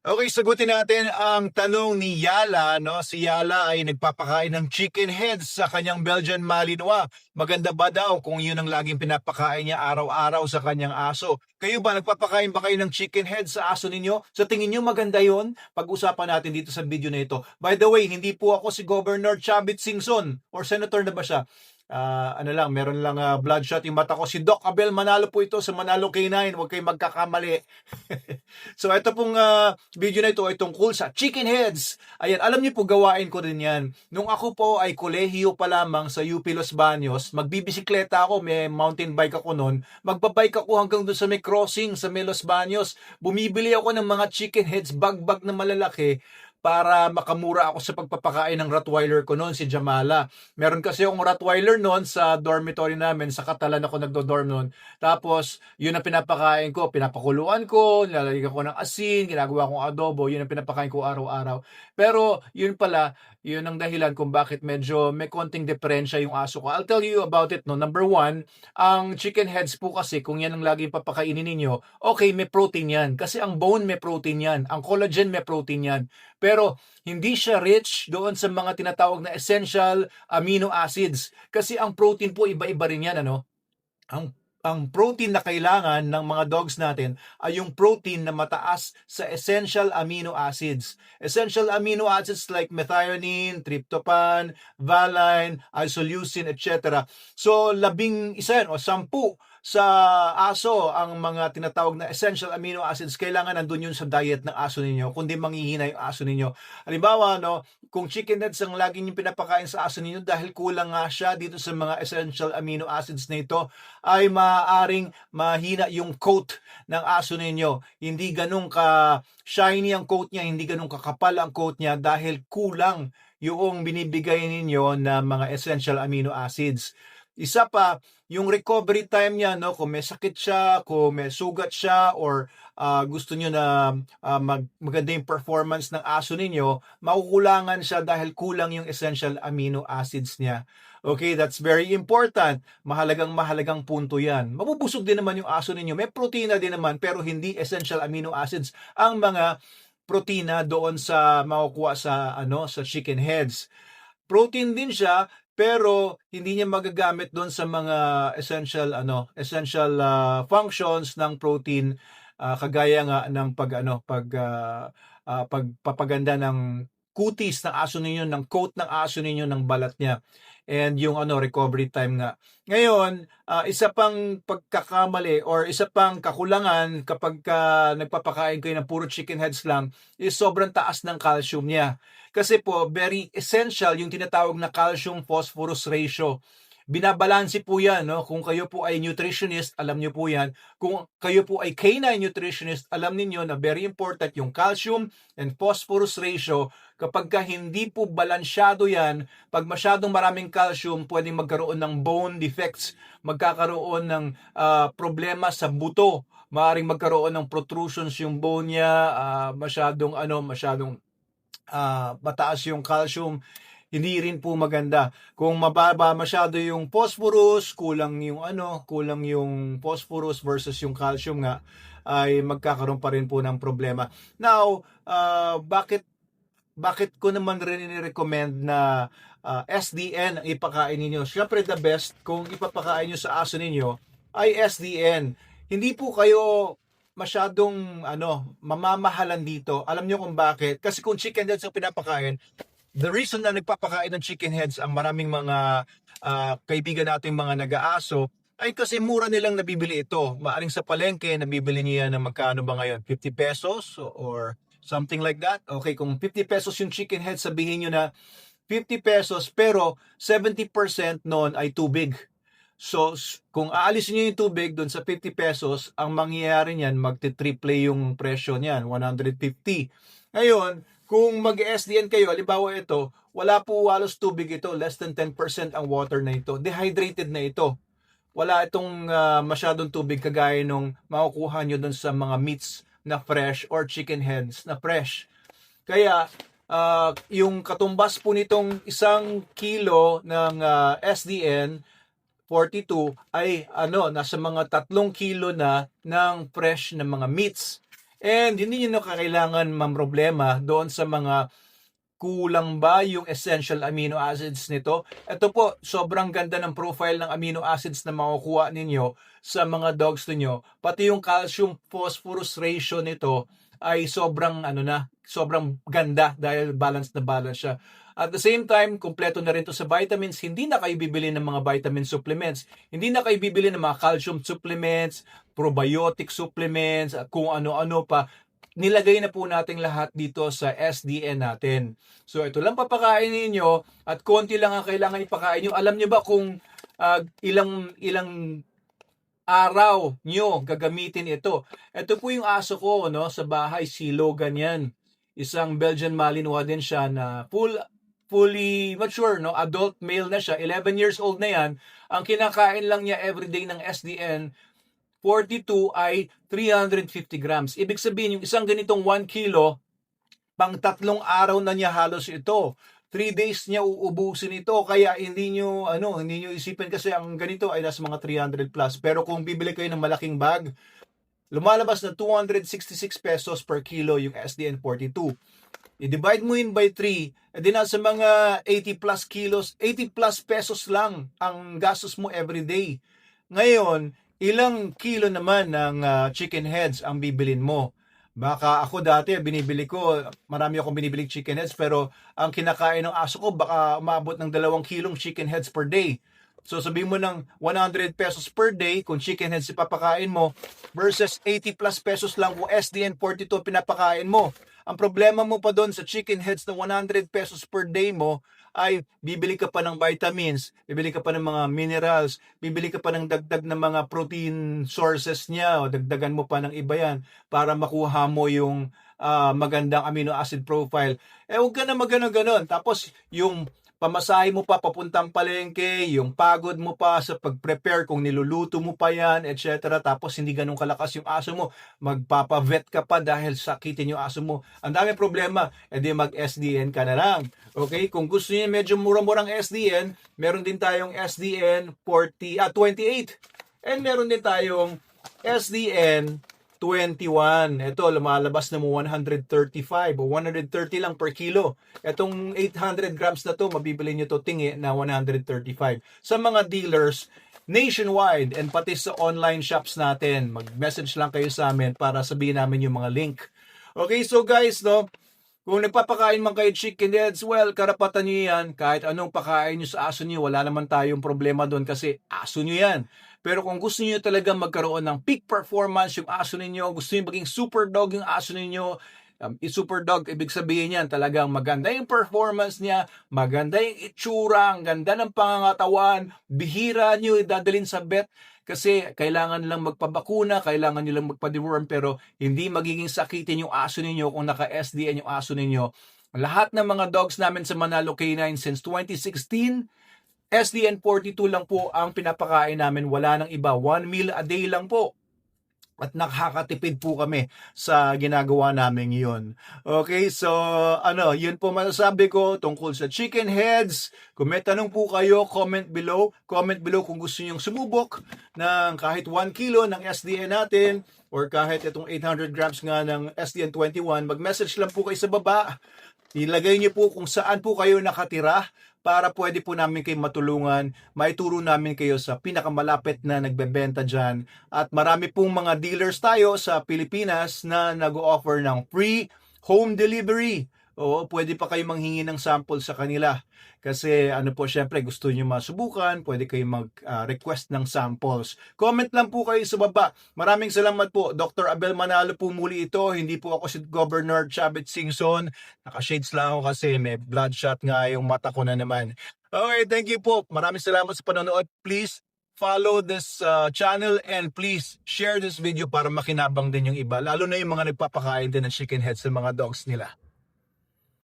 Okay, sagutin natin ang tanong ni Yala. No? Si Yala ay nagpapakain ng chicken heads sa kanyang Belgian Malinois. Maganda ba daw kung yun ang laging pinapakain niya araw-araw sa kanyang aso? Kayo ba, nagpapakain ba kayo ng chicken heads sa aso ninyo? Sa tingin niyo maganda yon? Pag-usapan natin dito sa video na ito. By the way, hindi po ako si Governor Chavit Singson or Senator na ba siya? Ah, ano lang, meron lang ah, bloodshot yung mata ko. Si Doc Abel Manalo po ito sa Manalo K9. Huwag kayong magkakamali. so ito pong ah, video na ito ay tungkol sa chicken heads. Ayan, alam niyo po gawain ko rin yan. Nung ako po ay kolehiyo pa lamang sa UP Los Baños, magbibisikleta ako, may mountain bike ako noon. Magbabike ako hanggang doon sa may crossing sa may Los Baños. Bumibili ako ng mga chicken heads, bag-bag na malalaki para makamura ako sa pagpapakain ng Rottweiler ko noon, si Jamala. Meron kasi akong Rottweiler noon sa dormitory namin, sa Catalan ako nagdo-dorm noon. Tapos, yun ang pinapakain ko, pinapakuluan ko, nilalagyan ko ng asin, ginagawa kong adobo, yun ang pinapakain ko araw-araw. Pero, yun pala, yun ang dahilan kung bakit medyo may konting diferensya yung aso ko. I'll tell you about it, no. Number one, ang chicken heads po kasi, kung yan ang laging papakainin ninyo, okay, may protein yan. Kasi ang bone may protein yan. Ang collagen may protein yan. Pero, hindi siya rich doon sa mga tinatawag na essential amino acids. Kasi ang protein po, iba-iba rin yan, ano? Ang ang protein na kailangan ng mga dogs natin ay yung protein na mataas sa essential amino acids. Essential amino acids like methionine, tryptophan, valine, isoleucine, etc. So, labing isa yan o sampu sa aso ang mga tinatawag na essential amino acids. Kailangan nandun yun sa diet ng aso ninyo kundi manghihina yung aso ninyo. Halimbawa no kung chicken heads ang lagi niyo pinapakain sa aso ninyo dahil kulang nga siya dito sa mga essential amino acids na ito ay maaaring mahina yung coat ng aso ninyo. Hindi ganun ka shiny ang coat niya hindi ganun kakapal ang coat niya dahil kulang yung binibigay ninyo na mga essential amino acids isa pa, yung recovery time niya, no, kung may sakit siya, kung may sugat siya, or ah, gusto niyo na ah, mag, maganda yung performance ng aso ninyo, makukulangan siya dahil kulang yung essential amino acids niya. Okay, that's very important. Mahalagang mahalagang punto yan. Mabubusog din naman yung aso ninyo. May protina din naman, pero hindi essential amino acids ang mga protina doon sa makukuha sa ano sa chicken heads. Protein din siya, pero hindi niya magagamit doon sa mga essential ano essential ah, functions ng protein ah, kagaya nga ng pag ano pag ah, ah, pagpapaganda ng kutis ng aso ninyo ng coat ng aso ninyo ng balat niya and yung ano recovery time nga ngayon ah, isa pang pagkakamali or isa pang kakulangan kapag ka nagpapakain kayo ng puro chicken heads lang is sobrang taas ng calcium niya kasi po, very essential yung tinatawag na calcium-phosphorus ratio. Binabalanse po yan, no? Kung kayo po ay nutritionist, alam niyo po yan. Kung kayo po ay canine nutritionist, alam niyo na very important yung calcium and phosphorus ratio. Kapag ka hindi po balansyado yan, pag masyadong maraming calcium, pwedeng magkaroon ng bone defects, magkakaroon ng ah, problema sa buto, maaring magkaroon ng protrusions yung bone niya, ah, masyadong ano, masyadong ah, mataas yung calcium, hindi rin po maganda. Kung mababa masyado yung phosphorus, kulang yung ano, kulang yung phosphorus versus yung calcium nga, ay magkakaroon pa rin po ng problema. Now, ah, bakit bakit ko naman rin recommend na ah, SDN ang ipakain ninyo? Siyempre the best kung ipapakain nyo sa aso ninyo ay SDN. Hindi po kayo masyadong ano, mamamahalan dito. Alam niyo kung bakit? Kasi kung chicken heads ang pinapakain, the reason na nagpapakain ng chicken heads ang maraming mga ah, kaibigan nating mga nag-aaso ay kasi mura nilang nabibili ito. Maaring sa palengke, nabibili niya ng magkano ba ngayon? 50 pesos or something like that? Okay, kung 50 pesos yung chicken head, sabihin nyo na 50 pesos pero 70% noon ay tubig. So, kung aalisin nyo yung tubig doon sa 50 pesos, ang mangyayari niyan, magti-triple yung presyo niyan, 150. Ngayon, kung mag-SDN kayo, halimbawa ito, wala po halos tubig ito, less than 10% ang water na ito. Dehydrated na ito. Wala itong ah, masyadong tubig kagaya nung makukuha nyo doon sa mga meats na fresh or chicken heads na fresh. Kaya, ah, yung katumbas po nitong isang kilo ng ah, SDN, 42 ay ano nasa mga tatlong kilo na ng fresh na mga meats And hindi nyo na kailangan mamroblema doon sa mga kulang ba yung essential amino acids nito? Ito po, sobrang ganda ng profile ng amino acids na makukuha ninyo sa mga dogs ninyo. Pati yung calcium phosphorus ratio nito ay sobrang ano na, sobrang ganda dahil balance na balance siya. At the same time, kumpleto na rin to sa vitamins. Hindi na kayo bibili ng mga vitamin supplements. Hindi na kayo bibili ng mga calcium supplements, probiotic supplements, kung ano-ano pa nilagay na po natin lahat dito sa SDN natin. So ito lang papakain ninyo at konti lang ang kailangan ipakain nyo. Alam nyo ba kung ah, ilang ilang araw nyo gagamitin ito? Ito po yung aso ko no sa bahay, si Logan yan. Isang Belgian Malinois din siya na full fully mature, no? Adult male na siya, 11 years old na yan. Ang kinakain lang niya everyday ng SDN 42 ay 350 grams. Ibig sabihin, yung isang ganitong 1 kilo, pang tatlong araw na niya halos ito. 3 days niya uubusin ito kaya hindi niyo ano hindi niyo isipin kasi ang ganito ay nasa mga 300 plus pero kung bibili kayo ng malaking bag lumalabas na 266 pesos per kilo yung SDN 42 i-divide mo in by 3 edi nasa mga 80 plus kilos 80 plus pesos lang ang gastos mo every day ngayon ilang kilo naman ng ah, chicken heads ang bibilin mo Baka ako dati binibili ko, marami akong binibiling chicken heads pero ang kinakain ng aso ko baka umabot ng dalawang kilong chicken heads per day. So sabihin mo ng 100 pesos per day kung chicken heads ipapakain mo versus 80 plus pesos lang kung SDN 42 pinapakain mo. Ang problema mo pa doon sa chicken heads na 100 pesos per day mo ay bibili ka pa ng vitamins, bibili ka pa ng mga minerals, bibili ka pa ng dagdag na mga protein sources niya o dagdagan mo pa ng iba yan para makuha mo yung ah, magandang amino acid profile. Eh huwag ka na magano ganon. Tapos yung pamasahe mo pa papuntang palengke, yung pagod mo pa sa pag-prepare kung niluluto mo pa yan, etc. Tapos hindi ganun kalakas yung aso mo, magpapavet ka pa dahil sakitin yung aso mo. Ang dami problema, edi mag-SDN ka na lang. Okay, kung gusto niyo medyo mura-murang SDN, meron din tayong SDN 40, ah, 28. And meron din tayong SDN 21. Ito, lumalabas na mo 135 o 130 lang per kilo. Itong 800 grams na to, mabibili nyo to tingi na 135. Sa mga dealers, nationwide and pati sa online shops natin, mag-message lang kayo sa amin para sabihin namin yung mga link. Okay, so guys, no, kung nagpapakain man kayo chicken heads, well, karapatan nyo yan. Kahit anong pakain nyo sa aso nyo, wala naman tayong problema doon kasi aso nyo yan. Pero kung gusto niyo talaga magkaroon ng peak performance yung aso ninyo, gusto niyo maging super dog yung aso ninyo, um, super dog, ibig sabihin yan, talagang maganda yung performance niya, maganda yung itsura, ang ganda ng pangangatawan, bihira niyo idadalin sa vet kasi kailangan lang magpabakuna, kailangan nyo lang magpa-deworm pero hindi magiging sakitin yung aso ninyo kung naka-SDN yung aso ninyo. Lahat ng mga dogs namin sa Manalo K9 since 2016, SDN 42 lang po ang pinapakain namin. Wala nang iba. One meal a day lang po. At nakakatipid po kami sa ginagawa namin yun. Okay, so ano, yun po masasabi ko tungkol sa chicken heads. Kung may tanong po kayo, comment below. Comment below kung gusto nyong sumubok ng kahit 1 kilo ng SDN natin or kahit itong 800 grams nga ng SDN 21. Mag-message lang po kayo sa baba. Ilagay niyo po kung saan po kayo nakatira para pwede po namin kayo matulungan, maituro namin kayo sa pinakamalapit na nagbebenta dyan. At marami pong mga dealers tayo sa Pilipinas na nag-offer ng free home delivery. Oo, pwede pa kayo manghingi ng sample sa kanila. Kasi ano po, syempre gusto niyo masubukan, pwede kayo mag-request ng samples. Comment lang po kayo sa baba. Maraming salamat po. Dr. Abel Manalo po muli ito. Hindi po ako si Governor Chavit Singson. Naka-shades lang ako kasi may bloodshot nga yung mata ko na naman. Okay, thank you po. Maraming salamat sa panonood. Please follow this uh, channel and please share this video para makinabang din yung iba. Lalo na yung mga nagpapakain din ng chicken heads sa mga dogs nila.